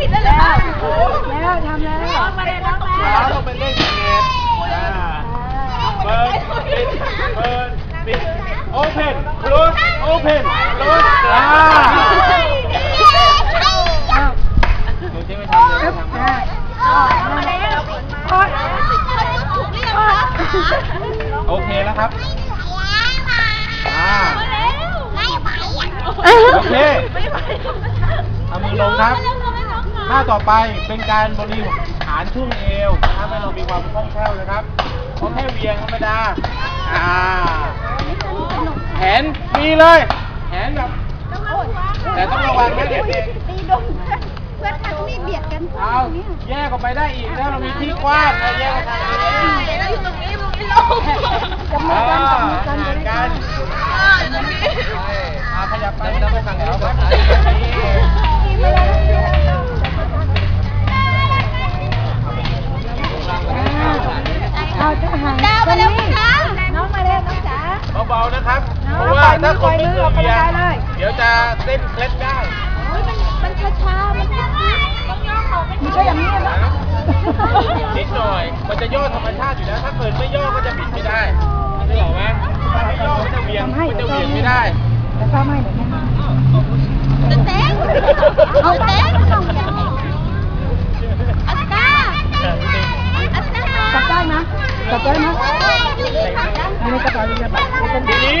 ผิดแล้วเหรอแล้วทำแล้วน้องมาเลยน้องมาเท้าลงเป็นเลขสิบเอ็ดอ่าเปิดปิดเปิดปิด open close open close อ่าดูที่ไม่ทำเลยทำเลยมาแล้วโอ๊ยถูกหรือยังคโอเคแล้วครับอ่าโอเคเอามือลงครับ หน้าต่อไปเป็นการบริหารช่วงเอวทำให้เรามีความคล่องแคล่วนะครับเพราะแค่เวียงธรรมดาอ่าแขนมีเลยแขนแบบ แต่ต้องระวังนะเด็กตีดงเพื่อนทักนี่เบียดกันเอาแยกออกไปได้อีกถ้าเรามีที่กว้างเราแยกกันทางนี้เราอยู่ตรงนี้ตรงนี้ลงจับมือกันจับมือกันห่างกัน อ่าตรงนี้ อ่าขยับไปแล้วไปฝั่งนี้ครับฝั่งนี้ นิดหน่อย มันจะย่อธรรมชาติอยู่แล้ว ถ้าเกิดไม่ย่อก็จะบิดไม่ได้นึกออกไหมถ้าไม่ย่อก็จะเวียงมันจะเวียงไม่ได้แล้วก็ไม่เดี๋ยวนจะเต้เอาเต้งอัสตาอัสตาจับได้นะจับได้นะอันนี้กระเป๋าเรือแบบเป็นทีนี้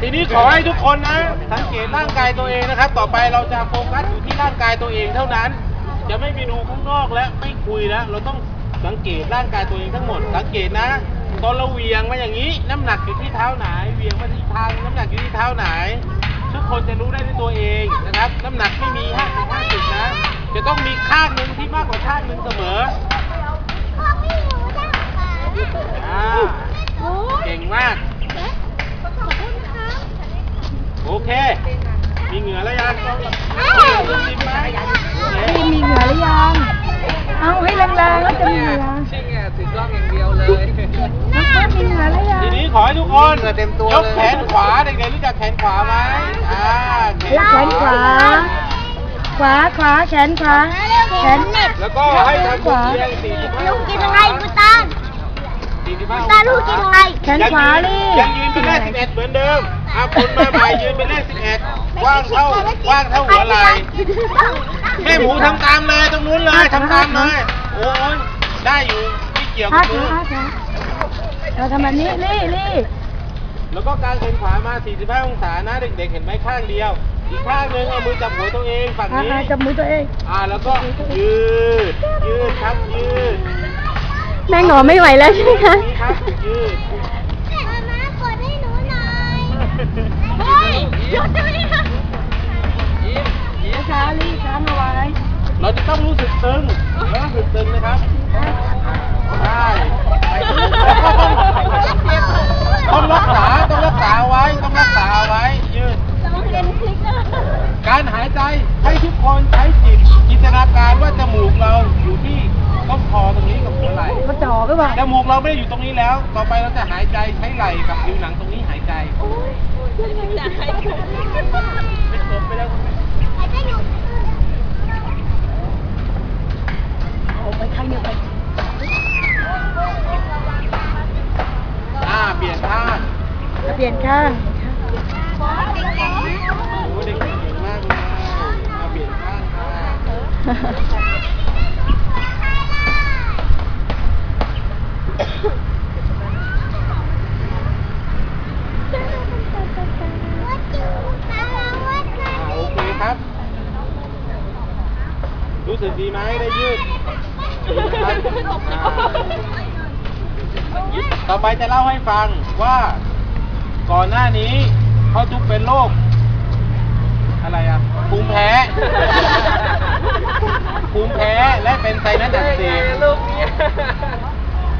ทีนี้ขอให้ทุกคนนะ สังเกตร่างกายตัวเองนะครับ ต่อไปเราจะโฟกัสอยู่ที่ร่างกายตัวเองเท่านั้น จะไม่ไปดูข้างนอกและไม่คุยแล้ว เราต้องสังเกตร่างกายตัวเองทั้งหมด สังเกตนะ ตอนเราเหวียงมาอย่างนี้ น้ำหนักอยู่ที่เท้าไหนเหวียงมาที่ทางน้ำหนักอยู่ที่เท้าไหน ทุกคนจะรู้ได้ด้วยตัวเองนะครับ น้ำหนักไม่มีห้าสิบห้าสิบนะ จะต้องมีข้างหนึ่งที่มากกว่าข้างหนึ่งเสมออ่าเก่งมาก โอเค มีเหงื่อแล้วยังต้องซิมไหม นี้ขอให้ทุกคนยกแขนขวาเด็กๆรู้จักแขนขวาไหมอ่ายกแขนขวา ขวาขวาแขนขวาแขนแล้วก็ให้ทำมือเอียงสี่สิบห้าลูกกินอะไรกูตาสี่สิบห้าตาลูกกินอะไรแขนขวาดิยังยืนเป็นเลขสิบเอ็ดเหมือนเดิมอะคนมาใหม่ยืนเป็นเลขสิบเอ็ดกว้างเท่ากว้างเท่าหัวไหล่แม่หมูทำตามเลยตรงนู้นเลยทำตามเลยโอ้ยได้อยู่ไม่เกี่ยวขากับมือขาขาเราทำแบบนี้นี่นี่ แล้วก็กางแขนขวามา 45 องศานะเด็กๆ เห็นไหมข้างเดียว อีกข้างหนึงเอามือจับหัวตัวเองฝั่งอ่านี้อ่าจับมือตัวเอง อ่าแล้วก็ยืด ยืดครับยืดแม่งอไม่ไหวแล้วใช่ไหมคะ นี่ครับยืด มาม่ากดให้หนูหน่อยเฮ้ยหยุดได้ไหมคะยิ้มยิ้มช้ารีบช้าเอาไว้เราจะต้องรู้สึกตึงรู้สึกตึงนะครับใช่แล้วก็ต้องต้องรักษา ต้องรักษาเอาไว้ ต้องรักษาเอาไว้ ยืด ระวังเลนส์พลิกนะ การหายใจให้ทุกคนใช้จิตจินตนาการว่าจมูกเราอยู่ที่ต้นคอตรงนี้กับหัวไหล่ ก็จ่อหรือเปล่าจมูกเราไม่ได้อยู่ตรงนี้แล้ว ต่อไปเราจะหายใจใช้ไหล่กับผิวหนังตรงนี้หายใจอยากให้ดูเป็นลมไปแล้วเอาไปข้างเดียวไปอ่าเปลี่ยนท่าเปลี่ยนข้างโอ้เด็กเก่งมากเลยมาเปลี่ยนท่าค่ะอ่าโอเคครับ รู้สึก ดีไหมได้ยืดดีนะครับอ่าต่อไปจะเล่าให้ฟังว่าก่อนหน้านี้เขาทุกเป็นโรคอะไรอะภูมิแพ้ ภูมิแพ้และเป็นไซนัสอักเสบลูกเนี่ย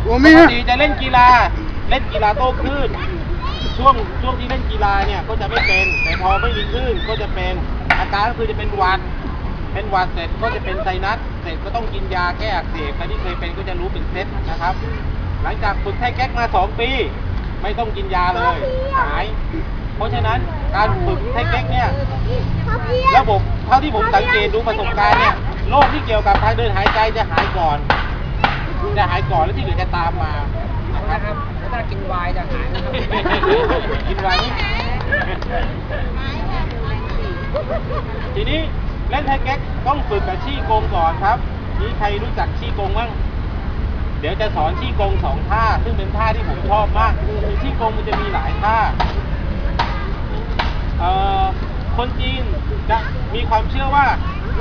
ปกติจะเล่นกีฬา เล่นกีฬาโต้คลื่น ช่วงช่วงที่เล่นกีฬาเนี่ยก็จะไม่เป็น แต่พอไม่มีคลื่นก็จะเป็นอาการก็คือจะเป็นหวัด เป็นหวัดเสร็จก็จะเป็นไซนัสเสร็จก็ต้องกินยาแก้อักเสบใครที่เคยเป็นก็จะรู้เป็นเซตนะครับ หลังจากฝึกไทยแก๊กมาสองปี ไม่ต้องกินยาเลยหาย เพราะฉะนั้นการฝึกเทคนิคเนี่ยเขาเพี้ยนระบบเท่าที่ผมสังเกตดูประสบการณ์เนี่ยโรคที่เกี่ยวกับทางเดินหายใจจะหายก่อน จะหายก่อนแล้วที่เหลือจะตามมานะคนะรับครับถ้ากินไวน์จะหายนะครับกินไว้ทีนี้ เล่นไทยแก๊กต้องฝึกกับชี้กงก่อนครับนี่ใครรู้จักชี้กงบ้าง เดี๋ยวจะสอนชี้กงสองท่า ซึ่งเป็นท่าที่ผมชอบมากคือชี้กงมันจะมีหลายท่าเอ่อคนจีนจะมีความเชื่อว่า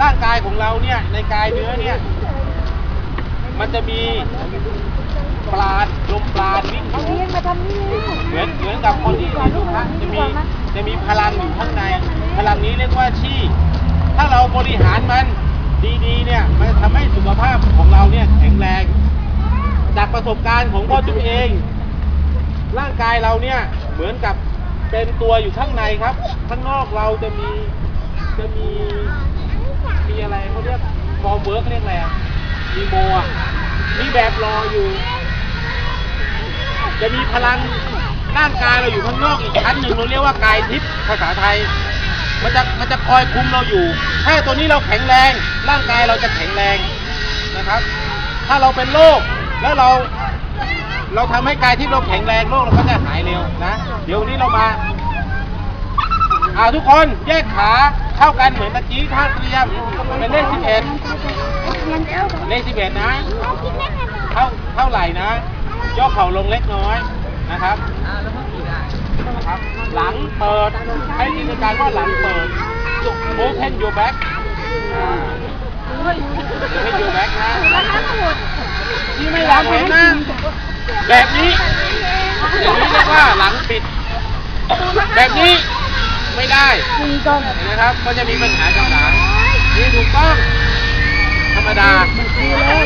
ร่างกายของเราเนี่ยในกายเนื้อเนี่ย มันจะมีปราณลมปราณวิ่งเียมาทำนี่เหมือนเหมือนกับคนที่เรียนรู้พระจะมีจะมีพลังอยู่ข้างใน พลังนี้เรียกว่าชี ถ้าเราบริหารมันดีๆเนี่ยมันทำให้สุขภาพของเราเนี่ยแข็งแรง จากประสบการณ์ของพ่อจุ๊เอง ร่างกายเราเนี่ยเหมือนกับเป็นตัวอยู่ข้างในครับ ข้างนอกเราจะมีจะมีมีอะไรเขาเรียกฟอร์มเวิร์กเรียกอะไรอะมีโมอะมีแบบรออยู่ จะมีพลังร่างกายเราอยู่ข้างนอกอีกชั้นหนึ่งเราเรียกว่ากายทิพย์ภาษาไทย มันจะมันจะคอยคุมเราอยู่ ถ้าตัวนี้เราแข็งแรง ร่างกายเราจะแข็งแรงนะครับ ถ้าเราเป็นโรคแล้วเรา เราทำให้กายที่เราแข็งแรงโรคเราก็จะหายเร็วนะ เดี๋ยววันนี้เรามาอ่าทุกคนแยกขาเข้ากันเหมือนตะกี้ท่าเตรียมเป็นเลขสิบเอ็ดเลขสิบเอ็ดนะ เท่าเท่าไหร่นะย่อเข่าลงเล็กน้อยนะครับนะครับ หลังเปิด การว่าหลังเปิด open your back อ่า open your back นะที่ไม่อยากเห็นนะแบบนี้อย่างนี้เรียกว่าหลังปิด แบบนี้ไม่ได้มีกล้องเห็นไหมครับก็จะมีปัญหากับหลังนี่ถูกต้องธรรมดาดีเลย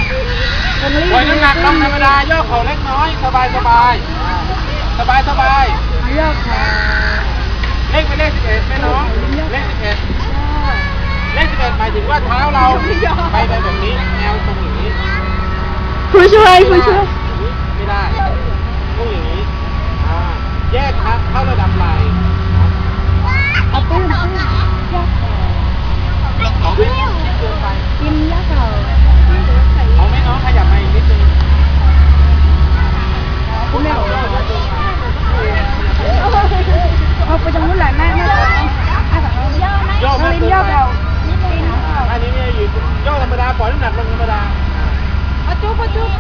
คนรีบปล่อยน้ำหนักลงธรรมดาย่อเข่าเล็กน้อย สบายสบายสบายสบายเลือกค่ะ เลขเป็นเลขสิบเอ็ดแม่น้องเลขสิบเอ็ดเลขสิบเอ็ดหมายถึงว่าเท้าเราไปไปแบบนี้แนวตรงอย่างนี้ผู้ช่วยผู้ช่วยไม่ได้ต้องอย่างนี้อ่าแยกเท้าเข้าระดับไหล่ครับเอาปื้มปื้มยักษ์ ของแม่น้องชิดเกินไป กินยักษ์เขา ของแม่น้องขยับมาอีกนิดนึง คุณแม่เอาไปตรงนู้นแหละแม่แม่เอาเอา ย่อ เอา มาก ลิ้น เกิน ย่อ ไป เรา อ่าอันนี้เนี่ยอยู่ย่อธรรมดา ปล่อยน้ำหนักลงธรรมดาปะจุ๊บปะจุ๊บ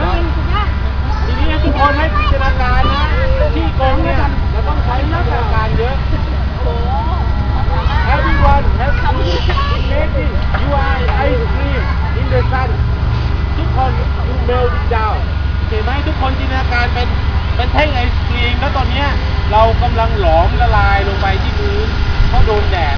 น้องอินคุณย่าทีนี้ทุกคนให้จินตนาการนะที่โกงเนี่ยเราต้องใช้จินตนาการเยอะ Everyone has to imagine you are ice cream in the sun ทุกคน you melt it down เห็นไหมทุกคนจินตนาการเป็นเป็นแท่งไอศครีมแล้วตอนเนี้ยเรากำลังหลอมละลายลงไปที่พื้นเพราะโดนแดด